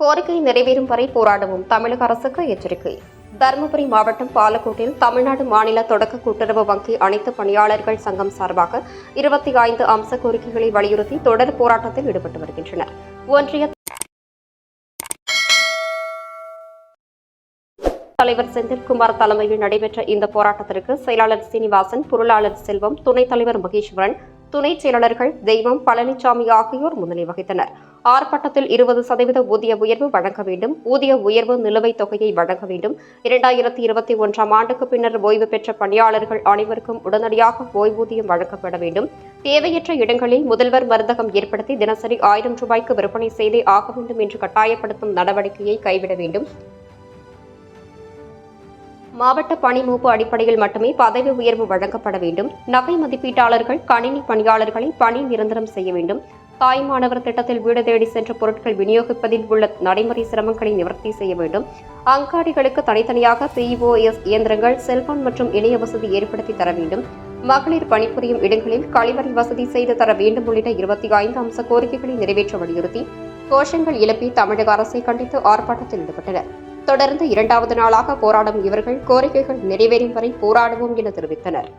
கோரிக்கை நிறைவேறும் வரை போராடவும் தமிழக அரசுக்கு எச்சரிக்கை. தருமபுரி மாவட்டம் பாலக்கோட்டில் தமிழ்நாடு மாநில தொடக்க கூட்டுறவு வங்கி அனைத்து பணியாளர்கள் சங்கம் சார்பாக இருபத்தி ஐந்து அம்ச கோரிக்கைகளை வலியுறுத்தி தொடர் போராட்டத்தில் ஈடுபட்டு வருகின்றனர். ஒன்றிய தலைவர் செந்தில்குமார் தலைமையில் நடைபெற்ற இந்த போராட்டத்திற்கு செயலாளர் சீனிவாசன் பொருளாளர் செல்வம் துணைத் தலைவர் மகேஸ்வரன் துணைச் செயலாளர்கள் தெய்வம் பழனிசாமி ஆகியோர் முன்னிலை வகித்தனர். ஆர்ப்பாட்டத்தில் இருபது சதவீத ஊதிய உயர்வு வழங்க வேண்டும். ஊதிய உயர்வு நிலுவைத் தொகையை வழங்க வேண்டும். இரண்டாயிரத்தி இருபத்தி ஒன்றாம் ஆண்டுக்கு பின்னர் ஓய்வு பெற்ற பணியாளர்கள் அனைவருக்கும் உடனடியாக ஓய்வூதியம் வழங்கப்பட வேண்டும். தேவையற்ற இடங்களில் முதல்வர் மருந்தகம் ஏற்படுத்தி தினசரி ஆயிரம் ரூபாய்க்கு விற்பனை செய்தே ஆக வேண்டும் என்று கட்டாயப்படுத்தும் நடவடிக்கையை கைவிட வேண்டும். மாவட்ட பணி மூப்பு அடிப்படையில் மட்டுமே பதவி உயர்வு வழங்கப்பட வேண்டும். நகை மதிப்பீட்டாளர்கள் கணினி பணியாளர்களை பணி நிரந்தரம் செய்ய வேண்டும். தாய் மாணவர் திட்டத்தில் வீடு தேடி சென்ற பொருட்கள் விநியோகிப்பதில் உள்ள நடைமுறை சிரமங்களை நிவர்த்தி செய்ய வேண்டும். அங்காடிகளுக்கு தனித்தனியாக பிஓஎஸ் இயந்திரங்கள் செல்போன் மற்றும் இணைய வசதி ஏற்படுத்தி தர வேண்டும். மகளிர் பணிபுரியும் இடங்களில் கழிவறை வசதி செய்து தர வேண்டும் உள்ளிட்ட இருபத்தி ஐந்து அம்ச கோரிக்கைகளை நிறைவேற்ற வலியுறுத்தி கோஷங்கள் எழுப்பி தமிழக அரசை கண்டித்து ஆர்ப்பாட்டத்தில் ஈடுபட்டனர். தொடர்ந்து இரண்டாவது நாளாக போராடும் இவர்கள் கோரிக்கைகள் நிறைவேறும் வரை போராடுவோம் என தெரிவித்தனர்.